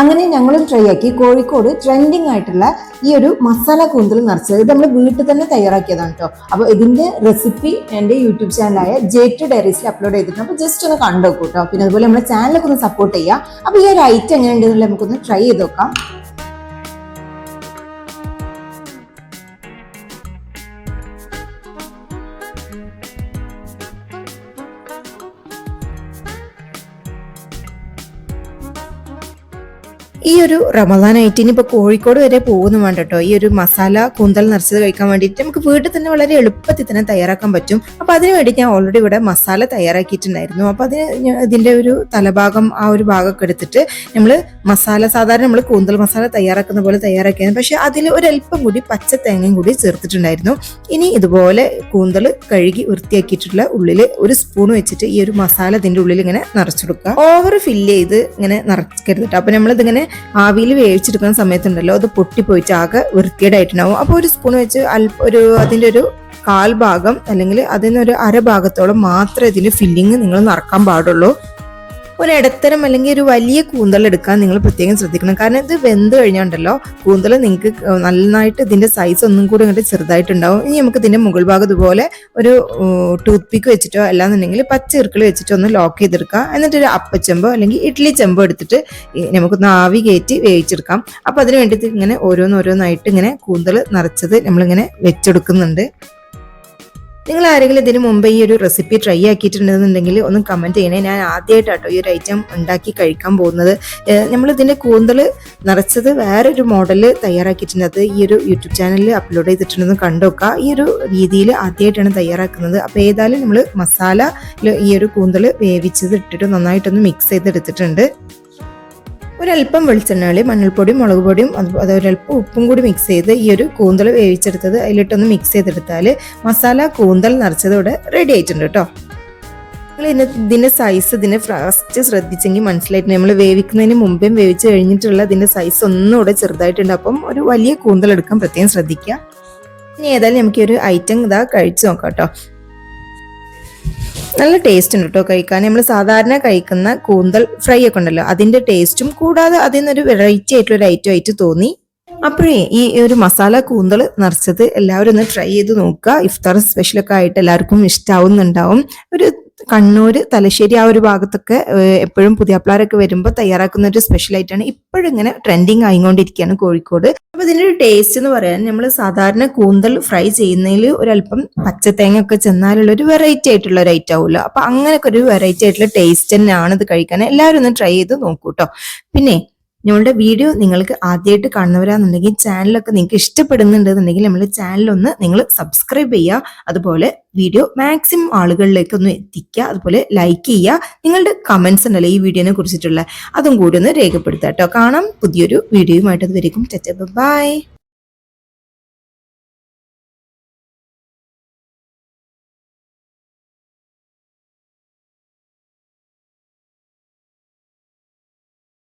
അങ്ങനെ ഞങ്ങളും ട്രൈ ആക്കി. കോഴിക്കോട് ട്രെൻഡിങ് ആയിട്ടുള്ള ഈ ഒരു മസാല കൂന്തൽ നിറച്ചത് ഇത് നമ്മൾ വീട്ടിൽ തന്നെ തയ്യാറാക്കിയതാണ് കേട്ടോ അപ്പോൾ ഇതിന്റെ റെസിപ്പി എന്റെ യൂട്യൂബ് ചാനലായ ജെ ടു ഡയറീസിൽ അപ്ലോഡ് ചെയ്തിട്ടുണ്ട്. അപ്പോൾ ജസ്റ്റ് ഒന്ന് കണ്ടു കേട്ടോ പിന്നെ അതുപോലെ നമ്മുടെ ചാനലൊക്കെ ഒന്ന് സപ്പോർട്ട് ചെയ്യുക അപ്പോൾ ഈ ഒരു ഐറ്റം എങ്ങനെയുണ്ടെന്നുള്ള നമുക്കൊന്ന് ട്രൈ ചെയ്ത് നോക്കാം. ഈ ഒരു റമദാൻ ഐറ്റിന് ഇപ്പോൾ കോഴിക്കോട് വരെ പോകുന്നു വേണ്ട കേട്ടോ ഈ ഒരു മസാല കൂന്തൽ നിറച്ചത് കഴിക്കാൻ വേണ്ടിയിട്ട് നമുക്ക് വീട്ടിൽ തന്നെ വളരെ എളുപ്പത്തിൽ തന്നെ തയ്യാറാക്കാൻ പറ്റും. അപ്പോൾ അതിന് വേണ്ടി ഞാൻ ഓൾറെഡി ഇവിടെ മസാല തയ്യാറാക്കിയിട്ടുണ്ടായിരുന്നു. അപ്പോൾ അതിന് ഇതിന്റെ ഒരു തലഭാഗം ആ ഒരു ഭാഗമൊക്കെ എടുത്തിട്ട് നമ്മൾ മസാല സാധാരണ നമ്മൾ കൂന്തൽ മസാല തയ്യാറാക്കുന്ന പോലെ തയ്യാറാക്കിയത് പക്ഷെ അതിൽ ഒരല്പം കൂടി പച്ച തേങ്ങയും കൂടി ചേർത്തിട്ടുണ്ടായിരുന്നു. ഇനി ഇതുപോലെ കൂന്തൽ കഴുകി വൃത്തിയാക്കിയിട്ടുള്ള ഉള്ളിൽ ഒരു സ്പൂൺ വെച്ചിട്ട് ഈ ഒരു മസാല ഇതിന്റെ ഉള്ളിൽ ഇങ്ങനെ നിറച്ചെടുക്കുക. ഓവർ ഫില്ല് ചെയ്ത് ഇങ്ങനെ നിറക്കരുത് അപ്പോൾ നമ്മളിതിങ്ങനെ ആവിയിൽ വേവിച്ചെടുക്കുന്ന സമയത്തുണ്ടല്ലോ അത് പൊട്ടിപ്പോയിട്ട് ആകെ വൃത്തികേടായിട്ടുണ്ടാവും. അപ്പോൾ ഒരു സ്പൂൺ വെച്ച് അല്പ ഒരു അതിന്റെ ഒരു കാൽ ഭാഗം അല്ലെങ്കിൽ അതിനൊരു അര ഭാഗത്തോളം മാത്രമേ ഇതിന്റെ ഫില്ലിങ് നിങ്ങൾ നിറക്കാൻ പാടുള്ളൂ. ഒരു ഇടത്തരം അല്ലെങ്കിൽ ഒരു വലിയ കൂന്തൽ എടുക്കാൻ നിങ്ങൾ പ്രത്യേകം ശ്രദ്ധിക്കണം. കാരണം ഇത് വെന്ത് കഴിഞ്ഞുണ്ടല്ലോ കൂന്തൽ നിങ്ങൾക്ക് നന്നായിട്ട് ഇതിന്റെ സൈസ് ഒന്നും കൂടി ഇങ്ങോട്ട് ചെറുതായിട്ടുണ്ടാവും. ഇനി നമുക്ക് ഇതിന്റെ മുകൾ ഭാഗം ഇതുപോലെ ഒരു ടൂത്ത് പിക്ക് വെച്ചിട്ടോ അല്ലാന്നുണ്ടെങ്കിൽ പച്ച ഇറുക്കൾ വെച്ചിട്ടോ ഒന്ന് ലോക്ക് ചെയ്തെടുക്കുക എന്നിട്ട് ഒരു അപ്പച്ചെമ്പോ അല്ലെങ്കിൽ ഇഡ്ഡലി ചെമ്പോ എടുത്തിട്ട് നമുക്കൊന്ന് ആവി കയറ്റി വേവിച്ചെടുക്കാം. അപ്പൊ അതിന് വേണ്ടിയിട്ട് ഇങ്ങനെ ഓരോന്നോരോന്നായിട്ട് ഇങ്ങനെ കൂന്തൽ നിറച്ചത് നമ്മളിങ്ങനെ വെച്ചെടുക്കുന്നുണ്ട്. നിങ്ങൾ ആരെങ്കിലും ഇതിന് മുമ്പ് ഈ ഒരു റെസിപ്പി ട്രൈ ആക്കിയിട്ടുണ്ടെന്നുണ്ടെങ്കിൽ ഒന്ന് കമന്റ് ചെയ്യണേ. ഞാൻ ആദ്യമായിട്ടാട്ടോ ഈ ഒരു ഐറ്റം ഉണ്ടാക്കി കഴിക്കാൻ പോകുന്നത്. നമ്മൾ ഇതിന്റെ കൂന്തൽ നിറച്ചത് വേറൊരു മോഡൽ തയ്യാറാക്കിയിട്ടുണ്ട്. അത് ഈ ഒരു യൂട്യൂബ് ചാനലിൽ അപ്ലോഡ് ചെയ്തിട്ടുണ്ടെന്ന് കണ്ടുവെക്കുക ഈ ഒരു രീതിയിൽ ആദ്യമായിട്ടാണ് തയ്യാറാക്കുന്നത്. അപ്പോൾ ഏതായാലും നമ്മൾ മസാല ഈ ഒരു കൂന്തൽ വേവിച്ചത് ഇട്ടിട്ട് നന്നായിട്ടൊന്ന് മിക്സ് ചെയ്തെടുത്തിട്ടുണ്ട്. ഒരല്പം വെളിച്ചെണ്ണയിൽ മഞ്ഞൾപ്പൊടിയും മുളക് പൊടിയും അത് ഒരല്പം ഉപ്പും കൂടി മിക്സ് ചെയ്ത് ഈ ഒരു കൂന്തൽ വേവിച്ചെടുത്തത് അതിലിട്ടൊന്ന് മിക്സ് ചെയ്തെടുത്താൽ മസാല കൂന്തൽ നിറച്ചത് ഇവിടെ റെഡി ആയിട്ടുണ്ട് കേട്ടോ നിങ്ങൾ ഇതിന്റെ സൈസ് ഇതിനെ ഫസ്റ്റ് ശ്രദ്ധിച്ചെങ്കിൽ മനസ്സിലായിട്ട് നമ്മൾ വേവിക്കുന്നതിന് മുമ്പേ വേവിച്ച് കഴിഞ്ഞിട്ടുള്ള ഇതിന്റെ സൈസ് ഒന്നുകൂടെ ചെറുതായിട്ടുണ്ട്. അപ്പം ഒരു വലിയ കൂന്തൽ എടുക്കാൻ പ്രത്യേകം ശ്രദ്ധിക്കുക. ഇനി ഏതായാലും നമുക്ക് ഒരു ഐറ്റം ഇതാ കഴിച്ചു നോക്കാം കേട്ടോ നല്ല ടേസ്റ്റ് ഉണ്ട് കേട്ടോ കഴിക്കാൻ. നമ്മൾ സാധാരണ കഴിക്കുന്ന കൂന്തൽ ഫ്രൈ ഒക്കെ ഉണ്ടല്ലോ അതിന്റെ ടേസ്റ്റും കൂടാതെ അതിൽ നിന്നൊരു വെറൈറ്റി ആയിട്ടുള്ള ഒരു ഐറ്റം ആയിട്ട് തോന്നി. അപ്പോഴേ ഈ ഒരു മസാല കൂന്തൽ നിറച്ചത് എല്ലാവരും ഒന്ന് ട്രൈ ചെയ്ത് നോക്കുക. ഇഫ്താർ സ്പെഷ്യലൊക്കെ ആയിട്ട് എല്ലാവർക്കും ഇഷ്ടാവുന്നുണ്ടാവും. ഒരു കണ്ണൂർ തലശ്ശേരി ആ ഒരു ഭാഗത്തൊക്കെ എപ്പോഴും പുതിയാപ്പിളാരൊക്കെ വരുമ്പോൾ തയ്യാറാക്കുന്ന ഒരു സ്പെഷ്യൽ ആയിട്ടാണ് ഇപ്പോഴും ഇങ്ങനെ ട്രെൻഡിങ് ആയിക്കൊണ്ടിരിക്കുകയാണ് കോഴിക്കോട്. അപ്പൊ ഇതിന്റെ ഒരു ടേസ്റ്റ് എന്ന് പറയാൻ നമ്മൾ സാധാരണ കൂന്തൽ ഫ്രൈ ചെയ്യുന്നതിൽ ഒരല്പം പച്ചത്തേങ്ങ ഒക്കെ ചെന്നാലുള്ള ഒരു വെറൈറ്റി ആയിട്ടുള്ള ഒരു ഐറ്റം ആവുമല്ലോ. അപ്പൊ അങ്ങനെയൊക്കെ ഒരു വെറൈറ്റി ആയിട്ടുള്ള ടേസ്റ്റ് തന്നെയാണ് ഇത് കഴിക്കാൻ. എല്ലാവരും ഒന്ന് ട്രൈ ചെയ്ത് നോക്കൂട്ടോ പിന്നെ ഞങ്ങളുടെ വീഡിയോ നിങ്ങൾക്ക് ആദ്യമായിട്ട് കാണുന്നവരാണെന്നുണ്ടെങ്കിൽ ചാനലൊക്കെ നിങ്ങൾക്ക് ഇഷ്ടപ്പെടുന്നുണ്ടെന്നുണ്ടെങ്കിൽ നമ്മൾ ചാനലൊന്ന് നിങ്ങൾ സബ്സ്ക്രൈബ് ചെയ്യുക. അതുപോലെ വീഡിയോ മാക്സിമം ആളുകളിലേക്ക് ഒന്ന് എത്തിക്കുക. അതുപോലെ ലൈക്ക് ചെയ്യുക. നിങ്ങളുടെ കമൻസ് ഉണ്ടല്ലോ ഈ വീഡിയോനെ കുറിച്ചിട്ടുള്ള. അതും കൂടി ഒന്ന് രേഖപ്പെടുത്താം കേട്ടോ. കാണാം. പുതിയൊരു വീഡിയോയുമായിട്ട് അത് വരയ്ക്കും ബൈ